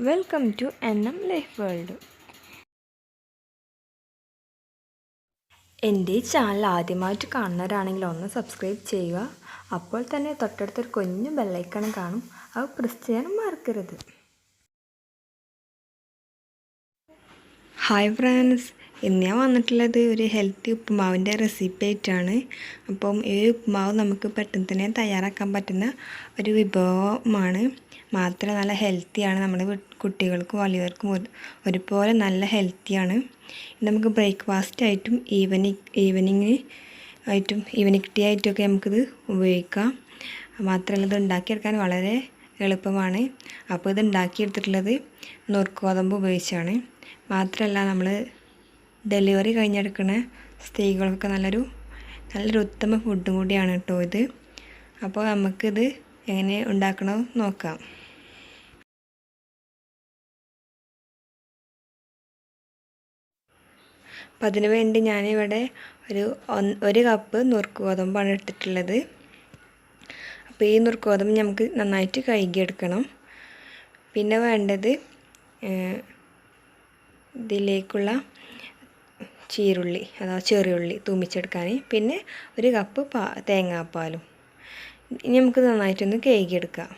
Welcome to N M life world എന്റെ ഈ channel ആദ്യമായിട്ട് കാണുന്നവരാണെങ്കിൽ ഒന്ന് സബ്സ്ക്രൈബ് ചെയ്യുക. അപ്പോൾ തന്നെ തൊട്ടടുത്തൊരു കുഞ്ഞു ബെല്ലൈക്കണം കാണും. അത് പ്രസ് ചെയ്യാനും മറക്കരുത്. ഹായ് ഫ്രണ്ട്സ് ഇന്ന് ഞാൻ വന്നിട്ടുള്ളത് ഒരു ഹെൽത്തി ഉപ്പുമാവിന്റെ റെസിപ്പി ആയിട്ടാണ്. അപ്പം ഈ ഉപ്പുമാവ് നമുക്ക് പെട്ടെന്ന് തന്നെ തയ്യാറാക്കാൻ പറ്റുന്ന ഒരു വിഭവമാണ്. മാത്രമല്ല നല്ല ഹെൽത്തിയാണ് നമ്മുടെ കുട്ടികൾക്കും വലിയവർക്കും ഒരുപോലെ നല്ല ഹെൽത്തിയാണ് നമുക്ക് ബ്രേക്ക്ഫാസ്റ്റ് ആയിട്ടും ഈവനിങ് ഈവനിങ് ആയിട്ടും ഈവനിങ് ടീ ആയിട്ടൊക്കെ നമുക്കിത് ഉപയോഗിക്കാം. മാത്രമല്ല ഇത് ഉണ്ടാക്കിയെടുക്കാൻ വളരെ എളുപ്പമാണ്. അപ്പോൾ ഇത് ഉണ്ടാക്കിയെടുത്തിട്ടുള്ളത് നുറുക്കോതമ്പ് ഉപയോഗിച്ചാണ്. മാത്രമല്ല നമ്മൾ ഡെലിവറി കഴിഞ്ഞെടുക്കുന്ന സ്ത്രീകൾക്ക് നല്ലൊരു നല്ലൊരു ഉത്തമ ഫുഡും കൂടിയാണ് കേട്ടോ ഇത്. അപ്പോൾ നമുക്കിത് എങ്ങനെ ഉണ്ടാക്കണോ നോക്കാം. അപ്പം അതിന് വേണ്ടി ഞാനിവിടെ ഒരു ഒരു കപ്പ് നുറുക്ക് ഗോതമ്പാണ് എടുത്തിട്ടുള്ളത്. അപ്പോൾ ഈ നുറുക്ക് ഗോതമ്പ് നമുക്ക് നന്നായിട്ട് കഴുകിയെടുക്കണം. പിന്നെ വേണ്ടത് ഇതിലേക്കുള്ള ചീരുള്ളി അഥവാ ചെറിയുള്ളി തൂമിച്ചെടുക്കാൻ പിന്നെ ഒരു കപ്പ് പാ തേങ്ങാപ്പാലും. ഇനി നമുക്ക് നന്നായിട്ടൊന്ന് കഴുകിയെടുക്കാം.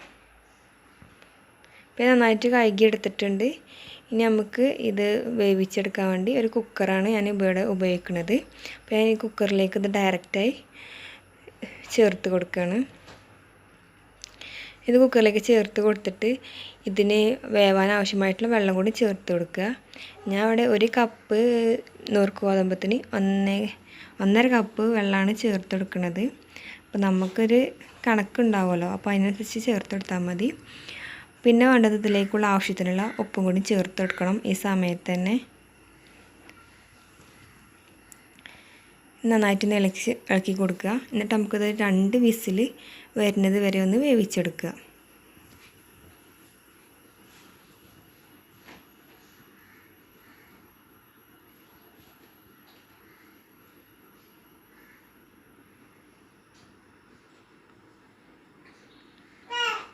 പിന്നെ നന്നായിട്ട് കഴുകിയെടുത്തിട്ടുണ്ട്. ഇനി നമുക്ക് ഇത് വേവിച്ചെടുക്കാൻ വേണ്ടി ഒരു കുക്കറാണ് ഞാൻ ഇവിടെ ഉപയോഗിക്കുന്നത്. അപ്പോൾ ഞാൻ ഈ കുക്കറിലേക്ക് ഇത് ഡയറക്റ്റായി ചേർത്ത് കൊടുക്കുകയാണ്. ഇത് കുക്കറിലേക്ക് ചേർത്ത് കൊടുത്തിട്ട് ഇതിന് വേവാൻ ആവശ്യമായിട്ടുള്ള വെള്ളം കൂടി ചേർത്ത് കൊടുക്കുക. ഞാൻ ഇവിടെ ഒരു കപ്പ് നുറുക്ക് ഗോതമ്പത്തിന് ഒന്നേ ഒന്നര കപ്പ് വെള്ളമാണ് ചേർത്ത് കൊടുക്കുന്നത്. അപ്പോൾ നമുക്കൊരു കണക്കുണ്ടാവുമല്ലോ. അപ്പോൾ അതിനനുസരിച്ച് ചേർത്ത് കൊടുത്താൽ മതി. പിന്നെ വേണ്ടത് ഇതിലേക്കുള്ള ആവശ്യത്തിനുള്ള ഉപ്പും കൂടി ചേർത്ത് കൊടുക്കണം ഈ സമയത്ത് തന്നെ. നന്നായിട്ട് ഇളക്കി ഇളക്കി കൊടുക്കുക. എന്നിട്ട് നമുക്കത് രണ്ട് വിസിൽ വരുന്നത് വരെ ഒന്ന് വേവിച്ചെടുക്കുക.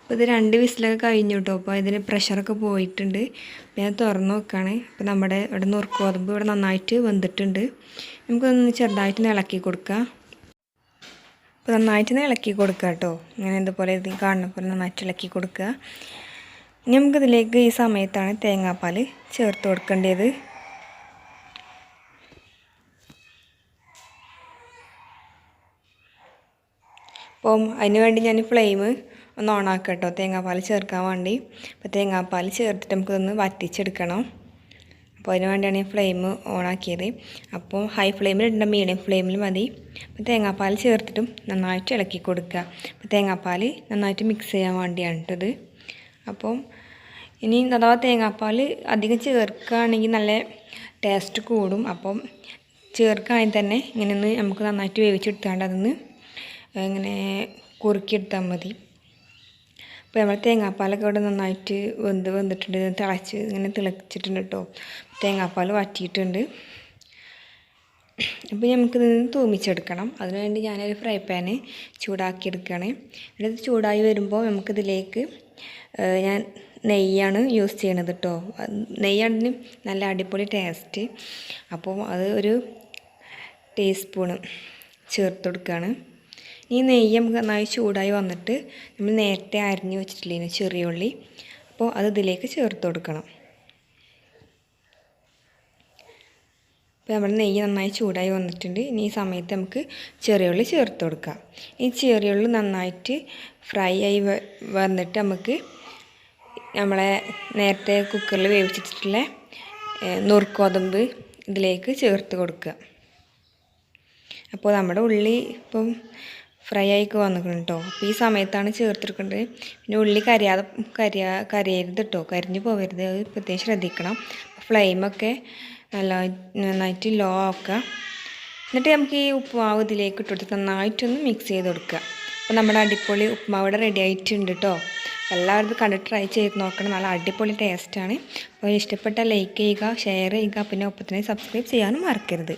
അപ്പോൾ ഇത് രണ്ട് വിസിലൊക്കെ കഴിഞ്ഞു കേട്ടോ അപ്പോൾ ഇതിന് പ്രഷറൊക്കെ പോയിട്ടുണ്ട്. ഞാൻ തുറന്ന് നോക്കുകയാണ് അപ്പോൾ നമ്മുടെ ഇവിടെ നുറുക്ക് ഗോതമ്പ് ഇവിടെ നന്നായിട്ട് വെന്തിട്ടുണ്ട്. നമുക്കൊന്ന് ചെറുതായിട്ട് ഇളക്കി കൊടുക്കുക അപ്പോൾ നന്നായിട്ട് ഇളക്കി കൊടുക്കുക കേട്ടോ ഇങ്ങനെ ഇതുപോലെ ഇത് കാണുന്ന പോലെ നന്നായിട്ട് ഇളക്കി കൊടുക്കുക. ഇനി നമുക്കിതിലേക്ക് ഈ സമയത്താണ് തേങ്ങാപ്പാൽ ചേർത്ത് കൊടുക്കേണ്ടത്. അപ്പം അതിന് വേണ്ടി ഞാൻ ഫ്ലെയിം ഒന്ന് ഓണാക്കുക കേട്ടോ തേങ്ങാപ്പാൽ ചേർക്കാൻ വേണ്ടി. അപ്പോൾ തേങ്ങാപ്പാൽ ചേർത്തിട്ട് നമുക്കിതൊന്ന് വറ്റിച്ചെടുക്കണം. അപ്പോൾ അതിന് വേണ്ടിയാണ് ഈ ഫ്ലെയിം ഓണാക്കിയത് അപ്പോൾ ഹൈ ഫ്ലെയിമിൽ ഇടേണ്ട മീഡിയം ഫ്ലെയിമിൽ മതി. അപ്പോൾ തേങ്ങാപ്പാൽ ചേർത്തിട്ടും നന്നായിട്ട് ഇളക്കി കൊടുക്കുക. അപ്പോൾ തേങ്ങാപ്പാൽ നന്നായിട്ട് മിക്സ് ചെയ്യാൻ വേണ്ടിയാണ് ഇട്ടത്. അപ്പം ഇനി അഥവാ തേങ്ങാപ്പാൽ അധികം ചേർക്കുകയാണെങ്കിൽ നല്ല ടേസ്റ്റ് കൂടും. അപ്പം ചേർക്കുകയാണെങ്കിൽ തന്നെ ഇങ്ങനെ ഒന്ന് നമുക്ക് നന്നായിട്ട് വേവിച്ചെടുത്താണ്ട് അതൊന്ന് ഇങ്ങനെ കുറുക്കിയെടുത്താൽ മതി. അപ്പോൾ നമ്മൾ തേങ്ങാപ്പാലൊക്കെ ഇവിടെ നന്നായിട്ട് വെന്ത് വെന്തിട്ടുണ്ട് തിളച്ച് ഇങ്ങനെ തിളച്ചിട്ടുണ്ട് കേട്ടോ തേങ്ങാപ്പാൽ വറ്റിയിട്ടുണ്ട്. അപ്പോൾ നമുക്കിത് തൂമിച്ചെടുക്കണം. അതിനുവേണ്ടി ഞാനൊരു ഫ്രൈ പാന് ചൂടാക്കിയെടുക്കുകയാണ് എന്നിട്ട് ചൂടായി വരുമ്പോൾ നമുക്കിതിലേക്ക് ഞാൻ നെയ്യാണ് യൂസ് ചെയ്യണത് കേട്ടോ നെയ്യാണ് നല്ല അടിപൊളി ടേസ്റ്റ്. അപ്പോൾ അത് ഒരു ടീസ്പൂണ് ചേർത്ത് കൊടുക്കുകയാണ് ഈ നെയ്യ് നമുക്ക് നന്നായി ചൂടായി വന്നിട്ട് നമ്മൾ നേരത്തെ അരിഞ്ഞു വെച്ചിട്ടില്ലേ ചെറിയ ഉള്ളി. അപ്പോൾ അത് ഇതിലേക്ക് ചേർത്ത് കൊടുക്കണം. അപ്പോൾ നമ്മുടെ നെയ്യ് നന്നായി ചൂടായി വന്നിട്ടുണ്ട്. ഇനി ഈ സമയത്ത് നമുക്ക് ചെറിയ ഉള്ളി ചേർത്ത് കൊടുക്കാം. ഈ ചെറിയ ഉള്ളി നന്നായിട്ട് ഫ്രൈ ആയി വന്നിട്ട് നമുക്ക് നമ്മളെ നേരത്തെ കുക്കറിൽ വേവിച്ചിട്ടുള്ള നുറുക്കോതമ്പ് ഇതിലേക്ക് ചേർത്ത് കൊടുക്കുക. അപ്പോൾ നമ്മുടെ ഉള്ളി ഇപ്പം ഫ്രൈ ആയിക്ക് വന്നിട്ടുണ്ട് കേട്ടോ അപ്പോൾ ഈ സമയത്താണ് ചേർത്തെടുക്കേണ്ടത് പിന്നെ ഉള്ളി കരിയാതെ കരിയാ കരിയരുത് കേട്ടോ കരിഞ്ഞു പോകരുത്. അത് പ്രത്യേകം ശ്രദ്ധിക്കണം. ഫ്ലെയിമൊക്കെ നല്ല നന്നായിട്ട് ലോ ആക്കുക. എന്നിട്ട് നമുക്ക് ഈ ഉപ്പുമാവ് ഇതിലേക്ക് ഇട്ടിട്ട് നന്നായിട്ടൊന്ന് മിക്സ് ചെയ്ത് കൊടുക്കുക. അപ്പോൾ നമ്മുടെ അടിപൊളി ഉപ്പുമാവ് ഇവിടെ റെഡി ആയിട്ടുണ്ട് കേട്ടോ എല്ലാവരും കണ്ടിട്ട് കണ്ട് ട്രൈ ചെയ്ത് നോക്കണം. നല്ല അടിപൊളി ടേസ്റ്റാണ് അപ്പോൾ ഇഷ്ടപ്പെട്ട ലൈക്ക് ചെയ്യുക ഷെയർ ചെയ്യുക. പിന്നെ ഒപ്പത്തിനെ സബ്സ്ക്രൈബ് ചെയ്യാനും മറക്കരുത്.